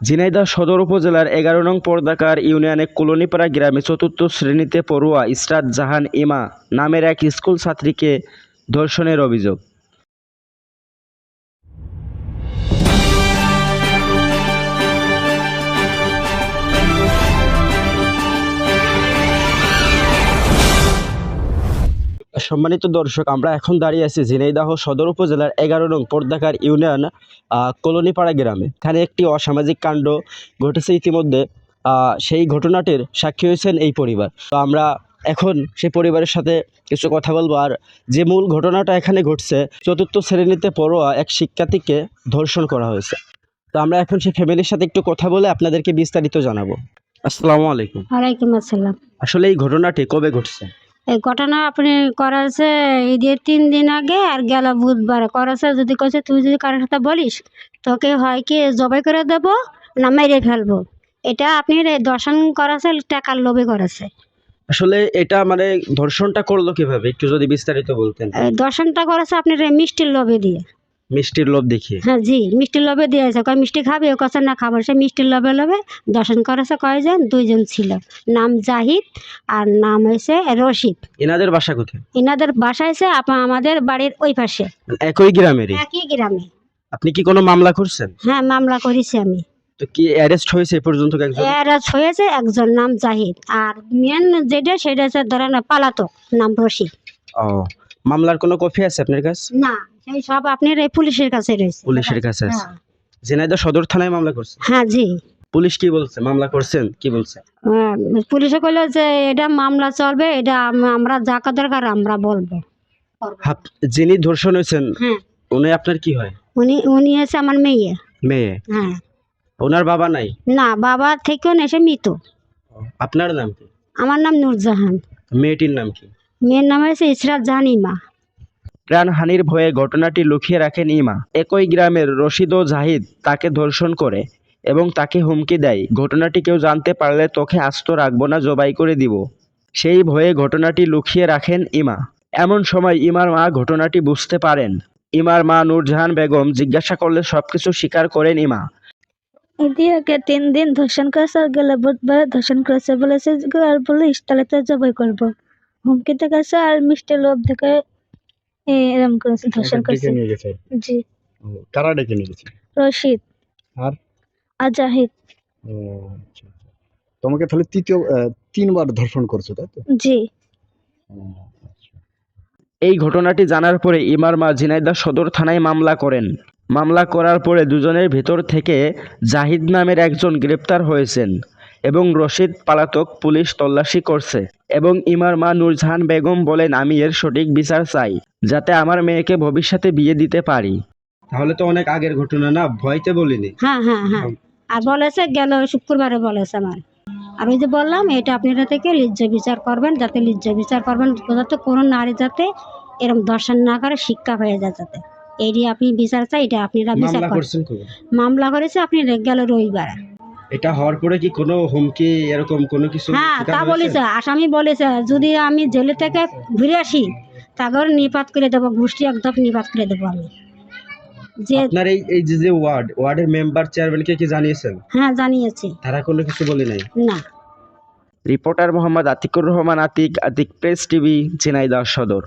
ঝিনাইদহ সদর উপজেলার এগারো নং পর্দাকার ইউনিয়নে কলোনিপাড়া গ্রামে চতুর্থ শ্রেণীতে পড়ুয়া ইসরাত জাহান ইমা নামের এক স্কুল ছাত্রীকে ধর্ষণের অভিযোগ। সম্মানিত দর্শক আমরা এখন দাঁড়িয়ে আছি ঝিনাইদহ সদর উপজেলার এগারো নং পর্দাকার ইউনিয়ন কলোনিপাড়া গ্রামে। এখানে একটি অসামাজিক কাণ্ড ঘটেছে ইতিমধ্যে। সেই ঘটনাটির সাক্ষী হয়েছেন এই পরিবার। তো আমরা এখন সেই পরিবারের সাথে কিছু কথা বলব। আর যে মূল ঘটনাটা এখানে ঘটছে চতুর্থ শ্রেণীতে পড়ুয়া এক শিক্ষার্থীকে ধর্ষণ করা হয়েছে। তো আমরা এখন সেই ফ্যামিলির সাথে একটু কথা বলে আপনাদেরকে বিস্তারিত জানাব। আসসালামু আলাইকুম। ওয়ালাইকুম আসসালাম। আসলে এই ঘটনাটি কবে ঘটছে? এই ঘটনা আপনি করাছে ঈদের তিন দিন আগে আর গেল বুধবার। করাছে যদি কছে তুই যদি কারোর সাথে বলিস তোকে হয় কি জবাই করে দেব না মেরে ফেলব? এটা আপনি দর্শন করাছে টাকার লোভে করেছে। আসলে এটা মানে ধর্ষণটা করল কীভাবে? একটু যদি বিস্তারিত বলতেন। দর্শনটা করেছে আপনি মিষ্টির লোভে দিয়ে। মিষ্টির লোভ দেখিয়ে? হ্যাঁ জি মিষ্টির লোভে দিয়েছে। কয় মিষ্টি খাবে? ও কাছে না খাবার সে মিষ্টির লোভে লোভে দর্শন করেছে। কয়জন? দুইজন ছিল। নাম জাহিদ আর নাম হয়েছে রশিদ। এনাদের বাসা কোথায়? এনাদের বাসায় এসে আপা- আমাদের বাড়ির ওই পাশে। একই গ্রামেরই? একই গ্রামে। আপনি কি কোনো মামলা করছেন? হ্যাঁ মামলা করেছি আমি। তো কি অ্যারেস্ট হয়েছে এ পর্যন্ত একজন? এরা হয়েছে একজন নাম জাহিদ। আর মেন যেটা সেটা হচ্ছে ধরেন পালাতক নাম রশিদ। ও মামলার কোনো কপি আছে আপনার কাছে? না। সেই সব আপনার এই পুলিশের কাছে রয়েছে। পুলিশের কাছে আছে? হ্যাঁ। ঝিনাইদহ সদর থানায় মামলা করছে? হ্যাঁ জি। পুলিশ কি বলছে? মামলা করছেন? কি বলছে? পুলিশে কইলো যে এটা মামলা চলবে এটা আম- আমরা যা কা দরকার আমরা বলব। হাপ- যিনি ধর্ষণ হয়েছেন হ্যাঁ। উনি আপনার কি হয়? উনি উনি হচ্ছে আমার মেয়ে। মেয়ে? হ্যাঁ। ওনার বাবা নাই? না বাবা থেকেও এসে মৃত। আপনার নাম কি? আমার নাম নূরজাহান। মেয়েটির নাম কি? মেয়ের নাম হয়েছে ইসরাত জাহানিমা প্রাণহানির ভয়ে ঘটনাটি লুকিয়ে রাখেন ইমা। একই গ্রামের রশিদ ও জাহিদ তাকে ধর্ষণ করে এবং তাকে হুমকি দেয়। ঘটনাটি কেউ জানতে পারলে তোকে আস্ত রাখব না, জবাই করে দিব। সেই ভয়ে ঘটনাটি লুকিয়ে রাখেন ইমা। এমন সময় ইমার মা ঘটনাটি বুঝতে পারেন। ইমার মা নূরজাহান বেগম জিজ্ঞাসা করলে সবকিছু স্বীকার করেন ইমা। ইদিয়াকে তিন দিন ধর্ষণ করেছে আর গেলে বুধবার ধর্ষণ করেছে বলেছে আর বলে ইস্তালেতে জবাই করব। হুমকি দেখাচ্ছে আর মিষ্টি লোভ দেখে এ- এরম করেছে ধর্ষণ করেছে নিয়ে গেছে। জি। কারা ডেকে নিয়ে গেছে? রশিদ। আর? আর জাহিদ। ও আচ্ছা আচ্ছা। তোমাকে তাহলে তৃতীয় তিনবার ধর্ষণ করছ তাই তো? জি। আচ্ছা। এই ঘটনাটি জানার পরে ইমার মা ঝিনাইদহ সদর থানায় মামলা করেন। মামলা করার পরে দুজনের ভেতর থেকে জাহিদ নামের একজন গ্রেপ্তার হয়েছেন। এবং রশিদ পালাতক পুলিশ তল্লাশি করছে। এবং ইমার মা নূরজাহান বেগম বলেন আমি এর সঠিক বিচার চাই যাতে আমার মেয়েকে ভবিষ্যতে বিয়ে দিতে পারি। তাহলে তো অনেক আগের ঘটনা না? ভয়তে বলিনি। হ্যাঁ হ্যাঁ হ্যাঁ। আর বলেছে গেল শুক্রবারে বলেছে আমার। আর ওই যে বললাম এটা আপনারা থেকে লিজ্জ বিচার করবেন যাতে লিজ্জ বিচার করবেন যাতে কোনো নারী যাতে এরকম দর্শন না করে শিক্ষা হয়ে যায় যাতে। এইটি আপনি বিচার চাই এটা আপনারা বিচার করেন। করছেন মামলা করেছে আপনি গেল রবিবার। এটা হওয়ার পরে কি কোনো হুমকি এরকম কোনো কিছু হ্যাঁ তা বলেছে আসামি বলেছে যদি আমি জেলে থেকে ঘুরে আসি তারপর নিপাত করে দেবো গোষ্ঠী একদম নিপাত করে দেবো আমি। যে আপনার এই এই যে যে ওয়ার্ড ওয়ার্ডের মেম্বার চেয়ারম্যানকে কি জানিয়েছেন? হ্যাঁ জানিয়েছি। তারা কোনো কিছু বলে নাই? না। Reporter Mohammad Atikur Rahman Atik Atik press TV Jhenaidah Sadar.